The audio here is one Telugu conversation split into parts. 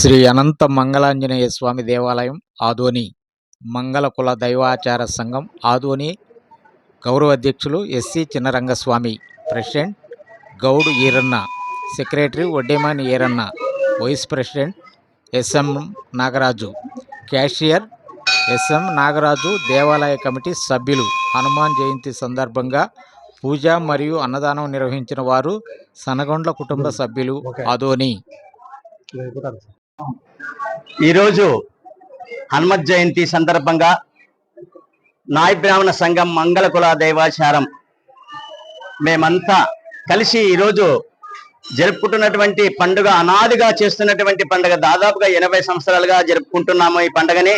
శ్రీ అనంత మంగళాంజనేయ స్వామి దేవాలయం ఆదోని మంగళ కుల దైవాచార సంఘం ఆదోని గౌరవ అధ్యక్షులు SC Chinnarangaswamy president Goud Eranna secretary Vaddemani Eranna vice president SM Nagaraju cashier SM Nagaraju దేవాలయ కమిటీ సభ్యులు హనుమాన్ జయంతి సందర్భంగా పూజ మరియు అన్నదానం నిర్వహించిన వారు సనగొండ్ల కుటుంబ సభ్యులు ఆదోని. ఈరోజు హనుమత్ జయంతి సందర్భంగా నాయ బ్రాహ్మణ సంఘం మంగళకుల దేవాచారం దైవాచారం మేమంతా కలిసి ఈరోజు జరుపుకుంటున్నటువంటి పండుగ అనాదిగా చేస్తున్నటువంటి పండుగ దాదాపుగా ఎనభై సంవత్సరాలుగా జరుపుకుంటున్నాము ఈ పండుగని.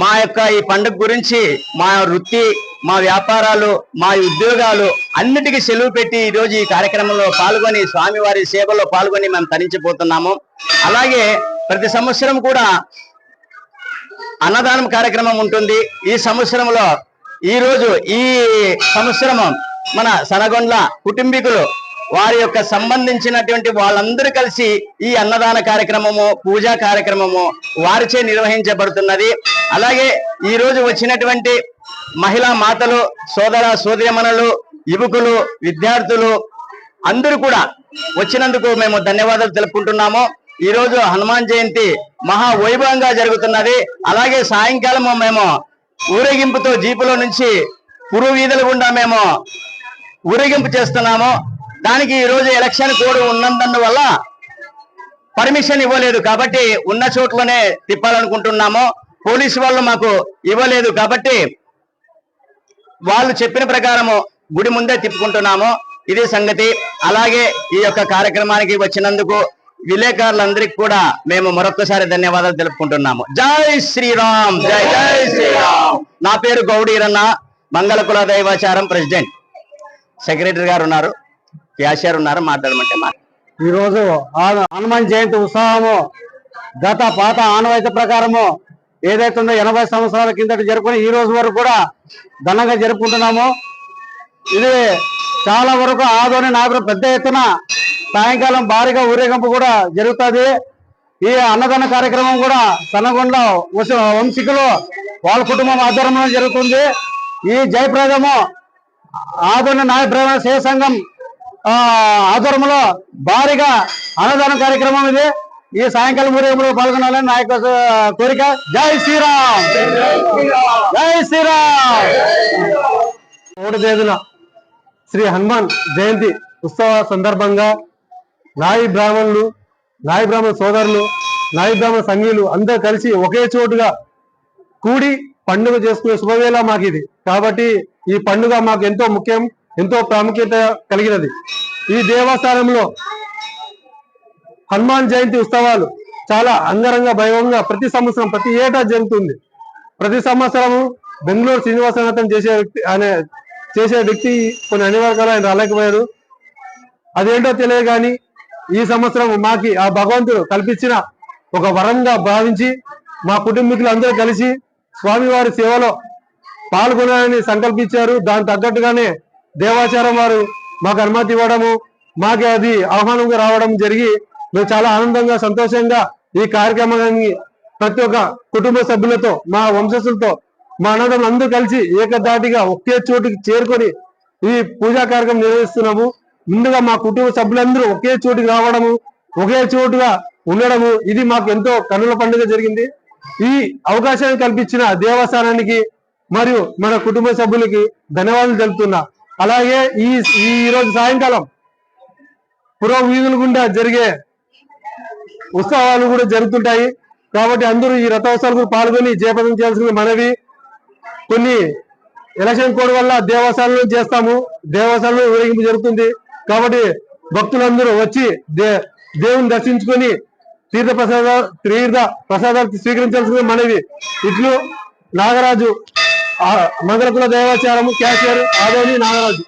మా యొక్క ఈ పండుగ గురించి మా వృత్తి మా వ్యాపారాలు మా ఉద్యోగాలు అన్నిటికీ సెలవు పెట్టి ఈ రోజు ఈ కార్యక్రమంలో పాల్గొని స్వామివారి సేవలో పాల్గొని మేము తరించిపోతున్నాము. అలాగే ప్రతి సంవత్సరం కూడా అన్నదానం కార్యక్రమం ఉంటుంది. ఈ సంవత్సరంలో ఈ రోజు ఈ సంవత్సరం మన సనగొండ్ల కుటుంబీకులు వారి యొక్క సంబంధించినటువంటి వాళ్ళందరూ కలిసి ఈ అన్నదాన కార్యక్రమము పూజా కార్యక్రమము వారిచే నిర్వహించబడుతున్నది. అలాగే ఈ రోజు వచ్చినటువంటి మహిళా మాతలు సోదర సోదరిమణులు యువకులు విద్యార్థులు అందరూ కూడా వచ్చినందుకు మేము ధన్యవాదాలు తెలుపుకుంటున్నాము. ఈ రోజు హనుమాన్ జయంతి మహా వైభవంగా జరుగుతున్నది. అలాగే సాయంకాలం మేము ఊరేగింపుతో జీపులో నుంచి పురు వీధుల గుండా మేము ఊరేగింపు చేస్తున్నాము. దానికి ఈ రోజు ఎలక్షన్ కోడ్ ఉన్నందువల్ల పర్మిషన్ ఇవ్వలేదు కాబట్టి ఉన్న చోట్లోనే తిప్పాలనుకుంటున్నాము. పోలీసు వాళ్ళు మాకు ఇవ్వలేదు కాబట్టి వాళ్ళు చెప్పిన ప్రకారము గుడి ముందే తిప్పుకుంటున్నాము. ఇది సంగతి. అలాగే ఈ యొక్క కార్యక్రమానికి వచ్చినందుకు విలేకరులందరికీ కూడా మేము మరొకసారి ధన్యవాదాలు తెలుపుకుంటున్నాము. జై శ్రీరామ్ జై జై శ్రీరామ్. నా పేరు గౌడీరన్న మంగళకుల దైవాచారం ప్రెసిడెంట్. సెక్రటరీ గారు ఉన్నారు క్యాషియర్ ఉన్నారు మాట్లాడమంటే మాట్లాడు. ఈ రోజు ఆ- హనుమాన్ జయంతి ఉత్సవము గత పాత ఆనవాయితీ ప్రకారము ఏదైతే ఉందో ఎనభై సంవత్సరాల కిందట జరుపుకుని ఈ రోజు వరకు కూడా ఘనంగా జరుపుకుంటున్నాము. ఇది చాలా వరకు ఆదోని నాగరు పెద్ద ఎత్తున సాయంకాలం భారీగా ఊరేగింపు కూడా జరుగుతుంది. ఈ అన్నదాన కార్యక్రమం కూడా సన్నగొండ వస- వంశీకులు వాళ్ళ కుటుంబం ఆధ్వర్యంలో జరుగుతుంది. ఈ జయప్రదము ఆదోని నాయ బ్రహ్మ సేవ సంఘం ఆధ్వర్యంలో భారీగా అన్నదాన కార్యక్రమం ఇది. ఈ సాయంకాలం ఊరేగింపులో పాల్గొనాలని నా యొక్క కోరిక. జై శ్రీరామ్! జై శ్రీరామ్! మూడు తేదీన శ్రీ హనుమాన్ జయంతి ఉత్సవ సందర్భంగా నాయి బ్రాహ్మణులు నాయి బ్రాహ్మణ సోదరులు నాయి బ్రాహ్మణ సంఘీయులు అందరూ కలిసి ఒకే చోటుగా కూడి పండుగ చేసుకునే శుభవేళ మాకు ఇది కాబట్టి ఈ పండుగ మాకు ఎంతో ముఖ్యం ఎంతో ప్రాముఖ్యత కలిగినది. ఈ దేవస్థానంలో హనుమాన్ జయంతి ఉత్సవాలు చాలా అంగరంగ వైభవంగా ప్రతి సంవత్సరం ప్రతి ఏటా జరుగుతుంది. ప్రతి సంవత్సరము బెంగళూరు శ్రీనివాసనాథన్ చేసే వ్యక్తి అనే చేసే వ్యక్తి కొన్ని అనివార్యాలు ఆయన రాలేకపోయారు. అదేంటో తెలియదు కానీ ఈ సంవత్సరం మాకి ఆ భగవంతుడు కల్పించిన ఒక వరంగా భావించి మా కుటుంబీకులు అందరూ కలిసి స్వామివారి సేవలో పాల్గొనాలని సంకల్పించారు. దాని తగ్గట్టుగానే దేవాచారం వారు మాకు అనుమతి ఇవ్వడము మాకు అది ఆహ్వానంగా రావడం జరిగి మేము చాలా ఆనందంగా సంతోషంగా ఈ కార్యక్రమాన్ని ప్రతి ఒక్క కుటుంబ సభ్యులతో మా వంశస్థులతో మా అన్నదమ్ములు అందరూ కలిసి ఏకదాటిగా ఒకే చోటుకి చేరుకొని ఈ పూజా కార్యక్రమం నిర్వహిస్తున్నాము. ముందుగా మా కుటుంబ సభ్యులందరూ ఒకే చోటుకి రావడము ఒకే చోటుగా ఉండడము ఇది మాకు ఎంతో కన్నుల పండుగ జరిగింది. ఈ అవకాశాన్ని కల్పించిన దేవస్థానానికి మరియు మన కుటుంబ సభ్యులకి ధన్యవాదాలు తెలుపుతున్నా. అలాగే ఈ ఈ రోజు సాయంకాలం పురో వీధుల గుండా జరిగే ఉత్సవాలు కూడా జరుగుతుంటాయి. కాబట్టి అందరూ ఈ రథోత్సవాలకు పాల్గొని జయప్రదం చేయాల్సిన మనవి కొన్ని ఎలక్షన్ కోడ్ వల్ల దేవస్థానంలో చేస్తాము. దేవస్థానంలో ఊరేగింపు జరుగుతుంది. కాబట్టి భక్తులందరూ వచ్చి దే దేవుని దర్శించుకొని తీర్థ ప్రసాద తీర్థ ప్రసాదాలు స్వీకరించాల్సిన మనవి. ఇట్లు నాగరాజు ఆ, మంగళకుల దేవాచారము క్యాషియర్ ఆదోని నాగరాజు.